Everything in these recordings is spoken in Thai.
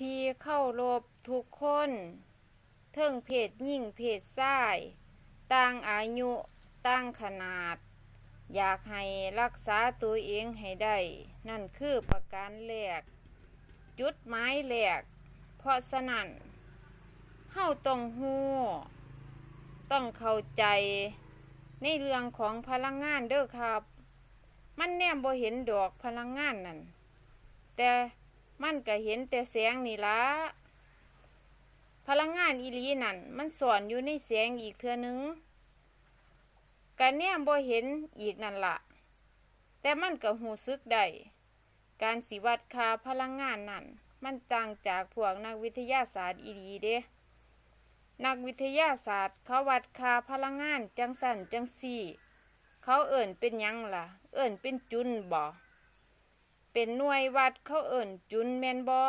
ที่เข้ารบทุกคนเทิงเพศยิ่งเพศชายต่างอายุต่างขนาด อยากให้รักษาตัวเองให้ได้ นั่นคือประการแรก จุดหมายแรก เพราะฉะนั้นเฮาต้องฮู้ต้องเข้าใจในเรื่องของพลังงานเด้อครับ มันแนมบ่เห็นดอกพลังงานนั่นแต่ มันก็เห็นแต่แสงนี่ละพลังงานอีหลีนั่นมันสอนอยู่ในแสงอีกเทื่อนึงก็แนมบ่เห็นอีกนั่นละแต่มันก็หูซึกได้การสิวัดค่าพลังงานนั่นมันต่างจากพวกนักวิทยาศาสตร์อีหลีเด้ นักวิทยาศาสตร์เขาวัดค่าพลังงานจังสั่นจังสี่ เขาเอิ่นเป็นยังล่ะ เอิ่นเป็นจุลบ่ เป็นหน่วยวัดเขาเอิ่นจุลแมนบอ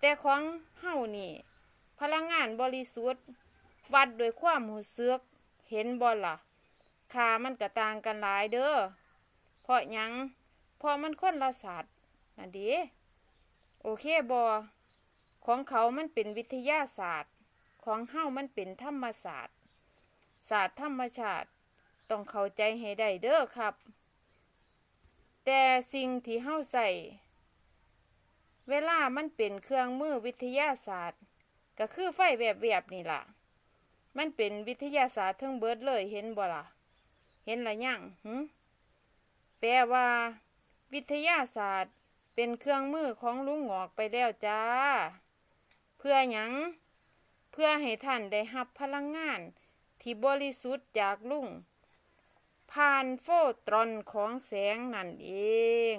แต่ของเฮานี่ พลังงานบริสุทธิ์ วัดโดยความหูเสือกเห็นบ่ล่ะค่ามันก็ต่างกันหลายเด้อเพราะยังเพราะมันคนละศาสตร์นั่นดีโอเคบอของเขามันเป็นวิทยาศาสตร์ ของเฮามันเป็นธรรมศาสตร์ ศาสตร์ธรรมชาติ ต้องเข้าใจให้ได้เด้อครับ แต่สิ่งที่เฮาใส่เวลามันเป็นเครื่องมือวิทยาศาสตร์ ก็คือไฟแบบแบบๆนี่ล่ะ มันเป็นวิทยาศาสตร์ทั้งเบิดเลยเห็นบ่ล่ะ เห็นละยังหึแปลว่า วิทยาศาสตร์เป็นเครื่องมือของลุงหงอกไปแล้วจ้า เพื่อหยังเพื่อให้ท่านได้รับพลังงานที่บริสุทธิ์จากลุง ผ่านโฟตรอนของแสงนั่นเอง